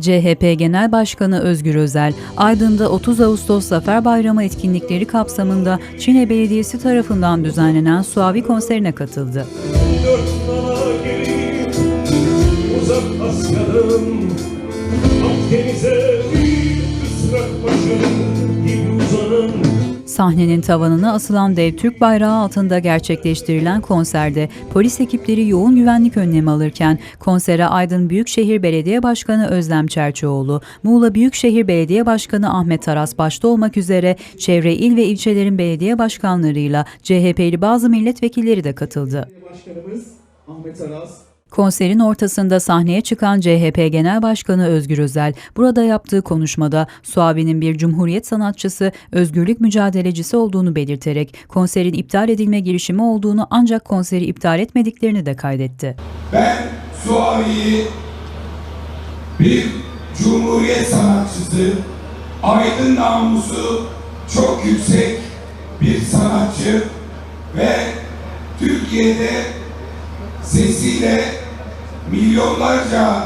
CHP Genel Başkanı Özgür Özel, Aydın'da 30 Ağustos Zafer Bayramı etkinlikleri kapsamında Çine Belediyesi tarafından düzenlenen Suavi konserine katıldı. Akdeniz'e bir kısrak başım gibi uzanın Sahnenin tavanına asılan dev Türk bayrağı altında gerçekleştirilen konserde polis ekipleri yoğun güvenlik önlemi alırken konsere Aydın Büyükşehir Belediye Başkanı Özlem Çerçioğlu, Muğla Büyükşehir Belediye Başkanı Ahmet Taras başta olmak üzere çevre il ve ilçelerin belediye başkanlarıyla CHP'li bazı milletvekilleri de katıldı. Başkanımız Ahmet Aras, Konserin ortasında sahneye çıkan CHP Genel Başkanı Özgür Özel, burada yaptığı konuşmada Suavi'nin bir cumhuriyet sanatçısı, özgürlük mücadelecisi olduğunu belirterek konserin iptal edilme girişimi olduğunu ancak konseri iptal etmediklerini de kaydetti. Ben Suavi'yi bir cumhuriyet sanatçısı, aydın namusu çok yüksek bir sanatçı ve Türkiye'de sesiyle milyonlarca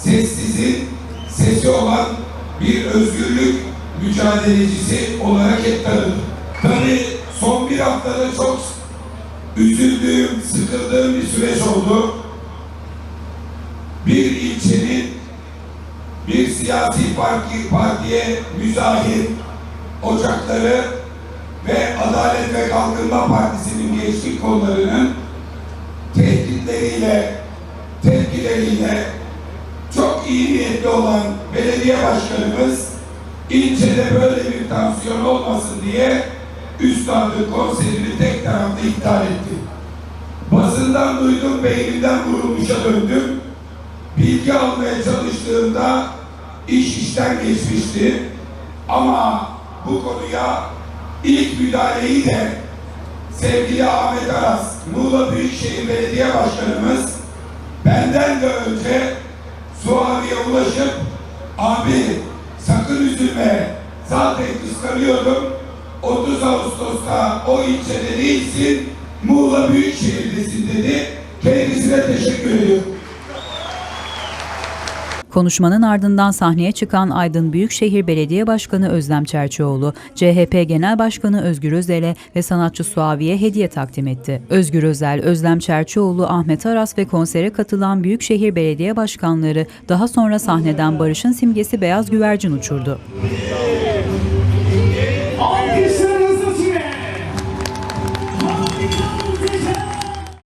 sessizin sesi olan bir özgürlük mücadelecisi olarak hep tanıdım. Tabii son bir haftada çok üzüldüğüm, sıkıldığım bir süreç oldu. Bir ilçenin bir siyasi parti, partiye müzahir ocakları ve Adalet ve Kalkınma Partisi'nin gençlik kollarının tehditleriyle, tepkileriyle çok iyi niyetli olan belediye başkanımız ilçede böyle bir tansiyon olmasın diye üstadı konserini tek taraflı iptal etti. Basından duydum, beynimden vurulmuşa döndüm. Bilgi almaya çalıştığımda iş işten geçmişti. Ama bu konuya ilk müdahaleyi de sevgili Ahmet Aras, Muğla Büyükşehir Belediye Başkanımız benden de önce Suavi'ye ulaşıp abi sakın üzülme zaten kıskanıyordum 30 Ağustos'ta o ilçede değilsin Muğla Büyükşehir'desin dedi kendisine teşekkür ediyorum. Konuşmanın ardından sahneye çıkan Aydın Büyükşehir Belediye Başkanı Özlem Çerçioğlu, CHP Genel Başkanı Özgür Özel'e ve sanatçı Suavi'ye hediye takdim etti. Özgür Özel, Özlem Çerçioğlu, Ahmet Aras ve konsere katılan Büyükşehir Belediye Başkanları daha sonra sahneden barışın simgesi beyaz güvercin uçurdu.